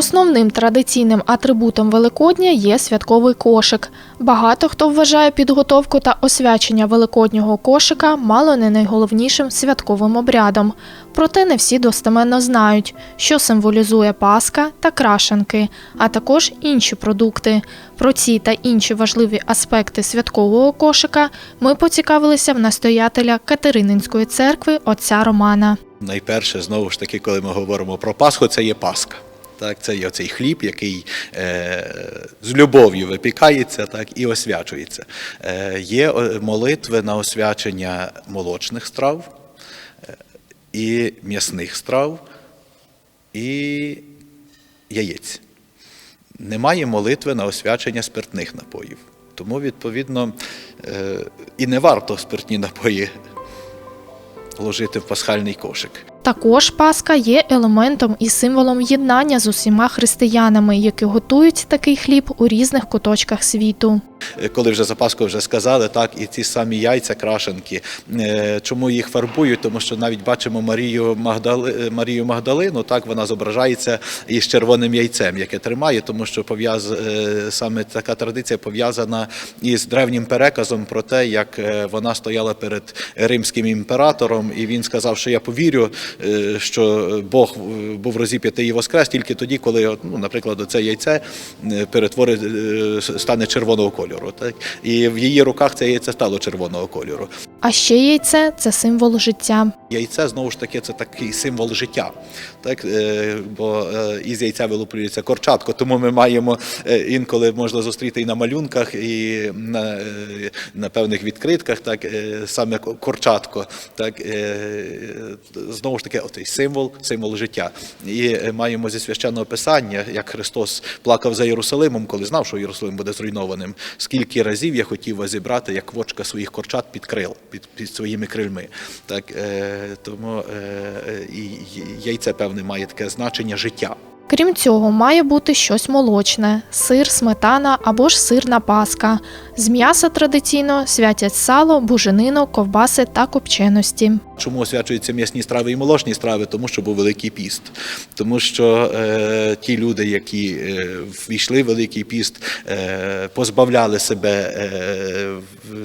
Основним традиційним атрибутом Великодня є святковий кошик. Багато хто вважає підготовку та освячення великоднього кошика мало не найголовнішим святковим обрядом. Проте не всі достеменно знають, що символізує паска та крашенки, а також інші продукти. Про ці та інші важливі аспекти святкового кошика ми поцікавилися в настоятеля Катерининської церкви отця Романа. Найперше, знову ж таки, коли ми говоримо про Пасху, це є Пасха. Так, це є цей хліб, який е, з любов'ю випікається так, і освячується. Е, є е, молитви на освячення молочних страв е, і м'ясних страв і яєць. Немає молитви на освячення спиртних напоїв. Тому, відповідно, е, і не варто спиртні напої ложити в пасхальний кошик. Також Пасха є елементом і символом єднання з усіма християнами, які готують такий хліб у різних куточках світу. Е, коли вже за Пасху вже сказали, так і ці самі яйця крашенки. Е, Чому їх фарбують? Тому що навіть бачимо Марію Магдали... е, Марію Магдалину, так вона зображається із червоним яйцем, яке тримає, тому що пов'яз саме така традиція пов'язана із древнім переказом про те, як вона стояла перед римським імператором, і він сказав, що я повірю, що Бог е, був розіп'ятий і воскрес тільки тоді, коли, ну, наприклад, це яйце е, перетворить, е, стане червоного кольору. Так? І в її руках це яйце стало червоного кольору. А ще яйце це символ життя. Яйце знову ж таки це такий символ життя. Так? е, Бо е, із яйця вилуплюється корчатко, тому ми маємо е, інколи можна зустріти і на малюнках, і на, на певних відкритках, так, саме корчатко. Так? Знову ж таки, отий символ, символ життя. І маємо зі священного писання, як Христос плакав за Єрусалимом, коли знав, що Єрусалим буде зруйнованим. Скільки разів я хотів вас зібрати, як вочка своїх корчат під крил, під, під своїми крильми. Так, тому е, і яйце, певне, має таке значення життя. Крім цього, має бути щось молочне: сир, сметана або ж сирна паска. З м'яса традиційно святять сало, буженину, ковбаси та копченості. Чому освячуються м'ясні страви і молочні страви? Тому що був Великий піст. Тому що е, ті люди, які е, ввійшли в Великий піст, е, позбавляли себе е,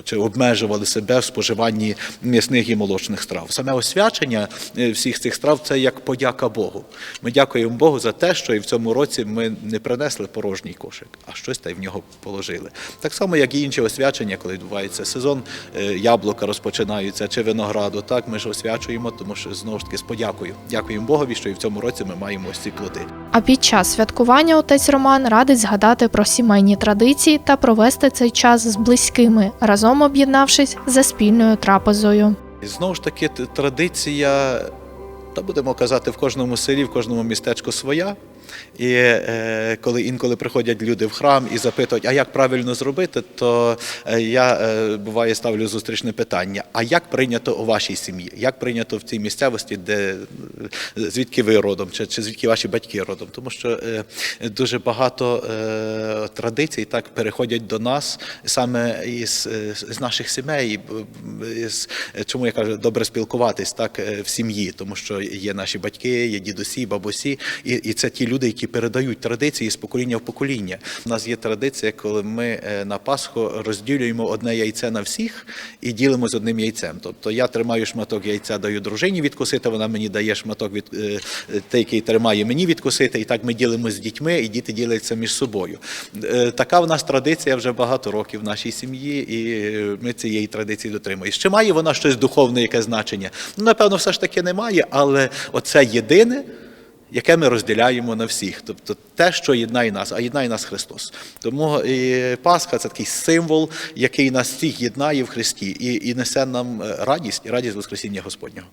чи обмежували себе в споживанні м'ясних і молочних страв. Саме освячення е, всіх цих страв це як подяка Богу. Ми дякуємо Богу за те, що і в цьому році ми не принесли порожній кошик, а щось та й в нього положили. Так само, як і інші освячення, коли відбувається сезон, е, яблука розпочинаються чи винограду. Так ми ж освячуємо, тому що знову ж таки з подякою. Дякуємо Богові, що і в цьому році ми маємо ось ці плоди. А під час святкування отець Роман радить згадати про сімейні традиції та провести цей час з близькими, разом об'єднавшись за спільною трапезою. І знову ж таки, традиція, та будемо казати, в кожному селі, в кожному містечку своя. І е, коли інколи приходять люди в храм і запитують, а як правильно зробити, то е, я е, буває ставлю зустрічне питання: а як прийнято у вашій сім'ї? Як прийнято в цій місцевості, де е, звідки ви родом, чи, чи звідки ваші батьки родом? Тому що е, дуже багато е, традицій так переходять до нас саме із, е, з наших сімей. Із, е, чому я кажу, добре спілкуватись так е, в сім'ї, тому що є наші батьки, є дідусі, бабусі, і, і це ті люди, які передають традиції з покоління в покоління. У нас є традиція, коли ми е, на Пасху розділюємо одне яйце на всіх і ділимо з одним яйцем. Тобто я тримаю шматок яйця, даю дружині відкусити, вона мені дає шматок від е, е, який тримає мені відкусити, і так ми ділимо з дітьми, і діти діляться між собою. Е, Така в нас традиція вже багато років в нашій сім'ї, і ми цієї традиції дотримуємося. Чи має вона щось духовне, яке значення? Ну, напевно, все ж таки немає, але оце єдине. Яке ми розділяємо на всіх, тобто те, що єднає нас, а єднає нас Христос. Тому і Пасха це такий символ, який нас всіх єднає в Христі і, і несе нам е, радість і радість Воскресіння Господнього.